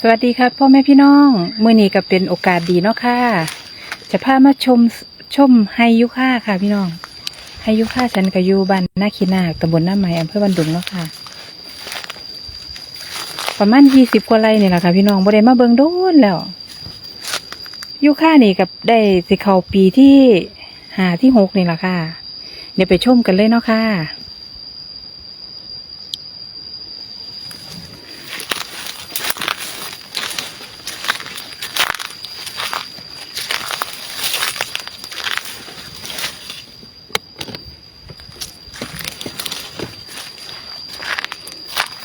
สวัสดีครับพ่อแม่พี่น้องมื่อนี้ก็เป็นโอกาสดีเนาะค่ะ จะพามาชมชมไฮยุค่าค่ะพี่น้องไฮยุค่าฉันกับยูบันนาคีนาตำบลหน้าใหม่อำเภอบันดุงเนาะค่ะ ประมาณยี่สิบกว่าไร่นี่แหละค่ะพี่น้องบ่ได้มาเบิ่งโดนแล้วยุค่านี่กับได้สิเข้าปีที่หาที่หกนี่แหละค่ะ เดี๋ยวไปชมกันเลยเนาะค่ะ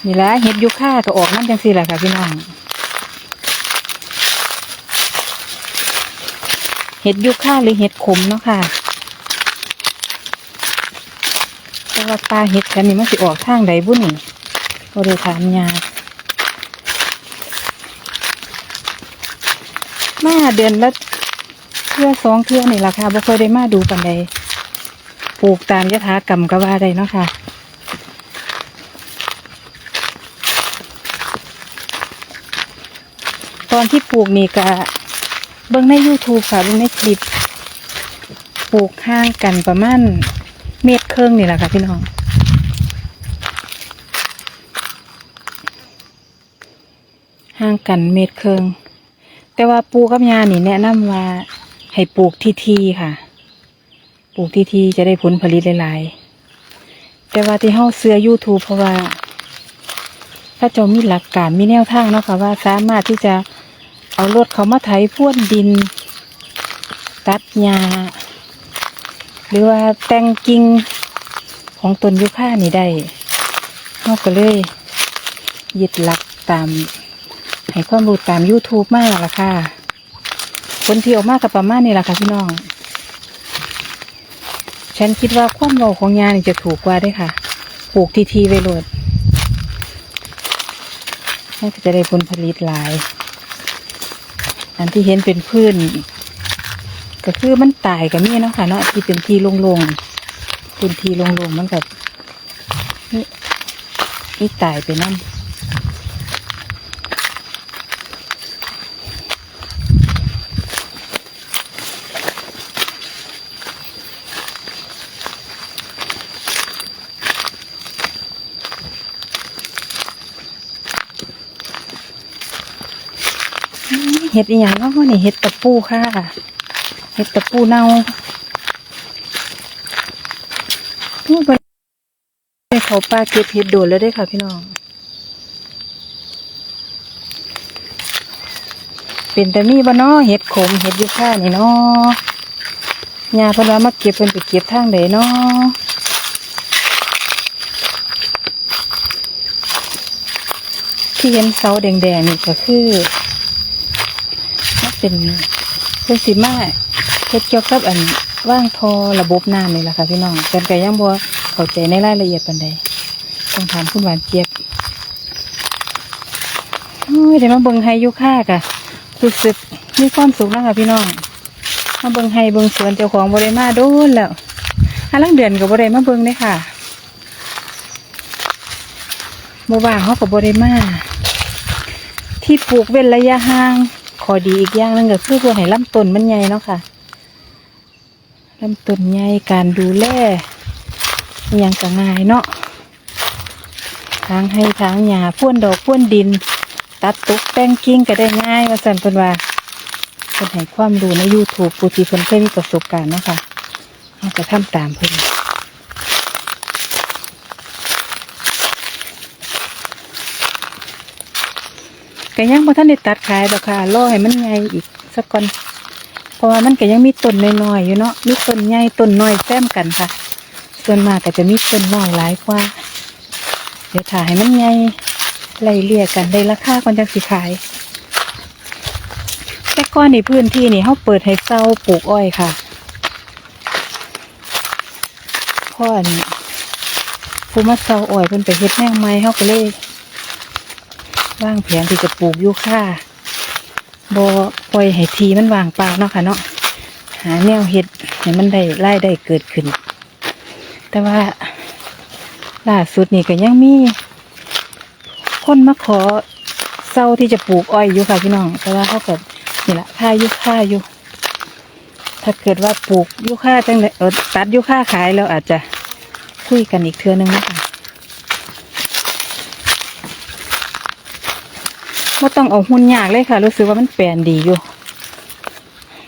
นี่แหละเห็ดยุค่าก็ออกน้ำจังสี่แหละค่ะพี่น้อง เห็ดยุค่าหรือเห็ดขมเนาะค่ะเพราะว่าปลาเห็ดกันนี่มันสิออกทางใดบุ่นก็เลยถามยามาเดือนละเทื่อสองเทื่อนี่แหละค่ะบ่เคยได้มาดูปันใดปลูกตามยถากรรมก็ว่าได้เนาะค่ะ ตอนที่ปลูกนี่ก็เบิ่งใน YouTube ค่ะเบิ่งในคลิป ปลูกห่างกันประมาณเมตรครึ่งนี่แหละค่ะพี่น้อง ห่างกันเมตรครึ่งแต่ว่าปลูกกับยานี่แนะนำว่าให้ปลูกทีๆค่ะ ปลูกทีๆจะได้ผลผลิตหลายๆ แต่ว่าที่เฮาเสื้อ YouTube เพราะว่าถ้าเจ้ามีหลักการมีแนวทางเนาะค่ะว่าสามารถที่จะ เอารถเขามาไถพ่วนดิน ตัดหญ้าหรือว่าแต่งกิ่งของต้นยุค่านี่ได้เขาก็เลยยึดหลักตาม ให้ความรู้ตาม YouTube มากละค่ะ คนที่ออกมากกับประมาณนี้แหละค่ะพี่น้อง ฉันคิดว่าความเบาของยานี่จะถูกกว่าด้วยค่ะ ปลูกทีทีๆไว้โลดน่าจะได้ผลผลิตหลาย อันที่เห็นเป็นพื้น ก็คือมันตายกับมีเนาะค่ะเนาะที่เป็นที่โล่งๆพื้นที่โล่งๆมันกับนี่นี่ตายไปนั่น เห็ดอีหยังเนาะนี่เห็ดตะปูค่ะเห็ดตะปูเน่าพูดไปเขาปลาเก็บเห็ดโดดแล้วได้ค่ะ พี่น้อง เป็นแต่มีบ่เนาะเห็ดขมเห็ดยูค่านี่เนาะยาเพนว่ามาเก็บเพิ่นไปเก็บทางใดเนาะที่เห็นเสาแดงๆนี่ก็คือ เป็นเพิ่นสิมาเฮ็ดเกี่ยวกับอันว่างทอระบบน้ำนี่แหละค่ะพี่น้องแต่ก็ยังบ่เข้าใจในรายละเอียดปานใดต้องถามคุณหวานเจี๊ยบโอ้ยเดี๋ยวมาเบิ่งไฮยูค่ากะรู้สึกมีความสุขนะคะพี่น้องมาเบิ่งไฮเบิ่งสวนเจ้าของบริมาโดนแล้วอาลังเดือนกับบริมาเบิ่งเลยค่ะโมว่างเขากับบริมาที่ปลูกเว้นระยะห่าง ขอดีอีกอย่างนึงก็คือเพื่อให้ลำต้นมันใหญ่เนาะค่ะลำต้นใหญ่การดูแลอย่างก็ง่ายเนาะทางให้ทางหญ้าพ่วนดอกพ่วนดิน ตัดตุกแต่งกิ่งก็ได้ง่ายว่าสันเพิ่นว่าเพิ่นให้ความรู้ใน YouTube ผู้ที่เพิ่นเคยมีประสบการณ์เนาะค่ะเราจะทำตามเพิ่น ก็ยังบ่ทันได้ตัดขายดอกค่ะรอให้มันใหญ่อีกสักก่อนเพราะว่ามันก็ยังมีต้นน้อยๆอยู่เนาะมีต้นใหญ่ต้นน้อยแซมกันค่ะ ส่วนมากก็จะมีต้นน้อยหลายกว่า เดี๋ยวถ่ายให้มันใหญ่ไล่เลี่ยกันได้ราคาก่อนจังสิขาย แต่ก่อนในพื้นที่นี่เขาเปิดให้เศร้าปลูกอ้อยค่ะพ่ออันผู้มาเศร้าอ้อยเพิ่นไปเฮ็ดแนวไม้เขาก็เลย ว่างแผนที่จะปลูกยูค่าบ่ปล่อยให้ทีมันวางเปล่าเนาะค่ะเนาะหาแนวเฮ็ดให้มันได้รายได้เกิดขึ้น แต่ว่าล่าสุดนี่ก็ยังมี คนมาขอเศร้าที่จะปลูกอ้อยอยู่ค่ะพี่น้อง แต่ว่าเขาเกิดนี่แหละค่ายุค่าอยู่ ถ้าเกิดว่าปลูกยุค่าจังเลยเออตัดยุค่าขายแล้วอาจจะคุยกันอีกเทือนึงนะคะ ไม่ต้องเอาหุ่นยากเลยค่ะ รู้สึกว่ามันแปลนดีอยู่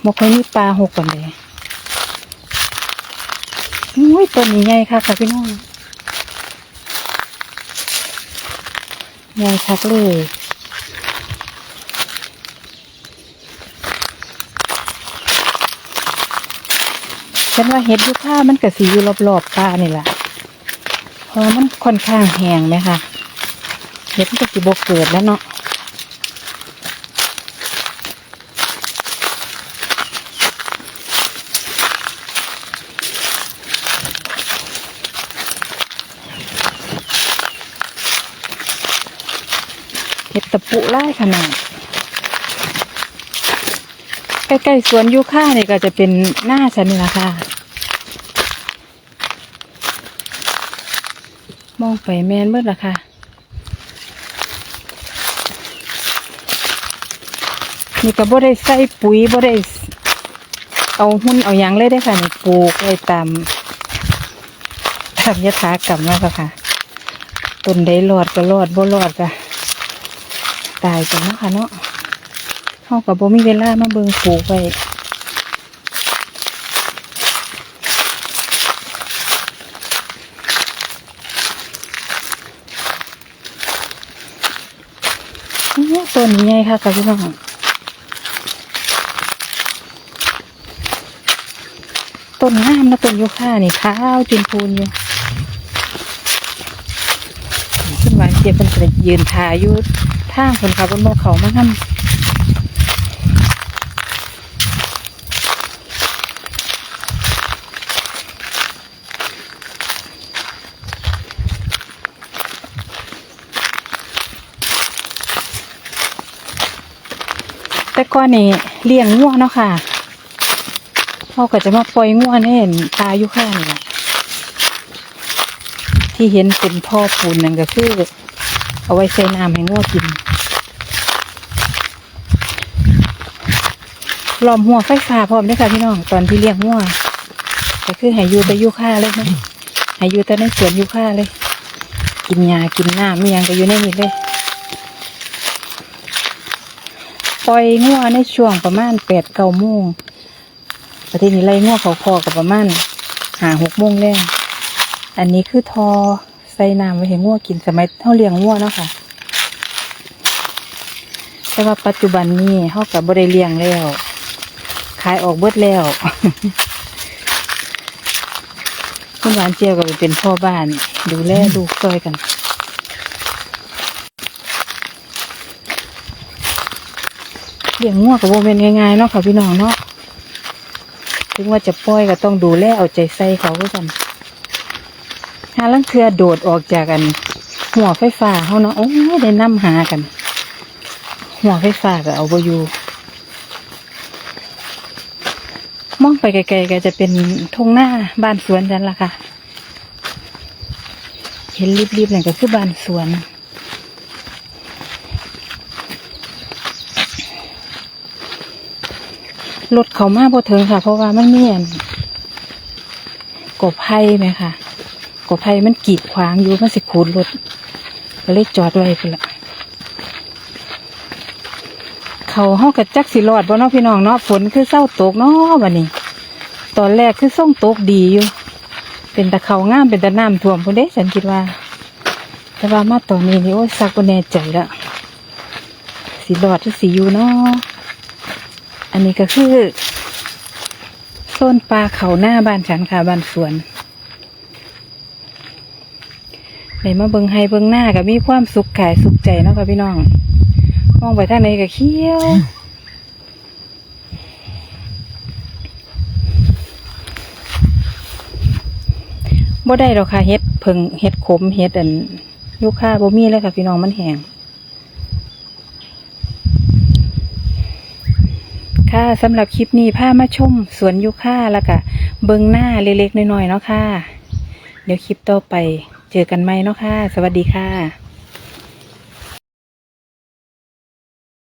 บ่ค่อยมีปลาหกกันเลยอุ้ยต้นนี้ใหญ่ค่ะค่ะพี่น้องใหญ่คักเลยฉันว่าเห็ดยุค่ามันกระสีอยู่รอบๆตานี่แหละเพราะมันค่อนข้างแห้งไหมคะเห็ดมันก็สิบกเกิดแล้วเนาะ เห็ดตะปุไล่ขนาด ใกล้ๆสวนยูค่าเนี่ยก็จะเป็นหน้าฉันนี่ละค่ะ มองไปแมนเบิดละค่ะนี่ก็บ่ได้ใส่ปุ๋ยบ่ได้เอาหุ้นเอาหยังเลยได้ค่ะนี่ปลูกไว้ตามตามยถากรรมแล้วค่ะต้นใดรอดก็รอดบ่รอดก็ ตายกันเนาะค่ะเนาะเฮากับบ่มีเวลามาเบิ่งปลูกไว้โอ้ต้นนี้ใหญ่ค่ะกับพี่น้องต้นงามนะต้นยูคานี่ขาวจุนพูนอยู่ขึ้นมาเจ็บเป็นกระยืนทายู่ ทางคนขับบนโมเขามาทำแต่ก่อนนี่เลี้ยงงัวเนาะค่ะเขาก็จะมาปล่อยงัวเนี่ยตายอยู่ข้างนี่ที่เห็นเป็นพ่อปูนนั่นก็คือ เอาไว้ใส่น้ำให้งัวกินหลอมหัวไฟฟ้าพร้อมด้วยค่ะพี่น้องตอนที่เลี้ยงงัวก็คือห้อยู่แต่ยูค่าเลยนะห้อยู่แต่ในสวนยูค่าเลย กินยากินน้ำมียังก็อยู่ในนี้เลยปล่อยงัวในช่วงประมาณแปดเก้าโมงประเทศนี้ไล่งัวเขาคอกับประมาณหาหกโมงแล้วอันนี้คือทอ ใส่น้ำไว้ให้งัวกินสมัยเท่าเลี้ยงงัวเนาะค่ะ แต่ว่าปัจจุบันนี้เขากับบริเลี้ยงแล้ว ขายออกเบิดแล้วคุณหวานเจียวก็เป็นพ่อบ้าน ดูแลลูกซอยกันเลี้ยงงัวกับโบเป็นง่ายๆเนาะค่ะพี่น้องเนาะถึงว่าจะปล่อยก็ต้องดูแลเอาใจใส่เขาด้วยกัน หาลังเทือโดดออกจากกัน หัวไฟฟ้าเขาเนาะโอ้ยได้นํหากัน หัวไฟฟ้าก็เอาไปอยู่มองไปไกลๆก็จะเป็นทุ่งหน้าบ้านสวนกันละค่ะ เห็นรีบๆนั่นก็คือบ้านสวนรถเขามาบ่ถึงค่ะ เพราะว่ามันมีอันกบไผ่ไหมค่ะ กบไผ่มันกีดขวางอยู่มันสิขูดรถก็เลยจอดไว้พุ่นละเขาเฮากับจักสิรอดบ่เนาะพี่น้องเนาะฝนคือเศร้าตกเนาะวันนี้ ตอนแรกคือส่งตกดีอยู่ เป็นตะเขางามเป็นตะน้ำท่วมพุ่นเด้ฉันคิดว่า แต่ว่ามาตอนนี้นี่โอ้ยสักบ่แน่ใจละสิรอดหรือสิอยู่เนาะอันนี้ก็คือโซนปลาเขาหน้าบ้านฉันค่ะบ้านสวน ไหนมาเบิงไฮเบิงหน้าก็มีความสุขกายสุขใจเนาะค่ะพี่น้องมองไปทางไหนก็เขี้ยวบ่ได้หรอกค่ะเฮ็ดเพิงเฮ็ดขมเฮ็ดอันยูค่าบ่มีเลยค่ะพี่น้องมันแห้งค่ะสำหรับคลิปนี้พามาชมสวนยูค่าแล้วก็เบิงหน้าเล็กๆน้อยๆเนาะค่ะ เดี๋ยวคลิปต่อไป เจอกันไหมเนาะค่ะ สวัสดีค่ะ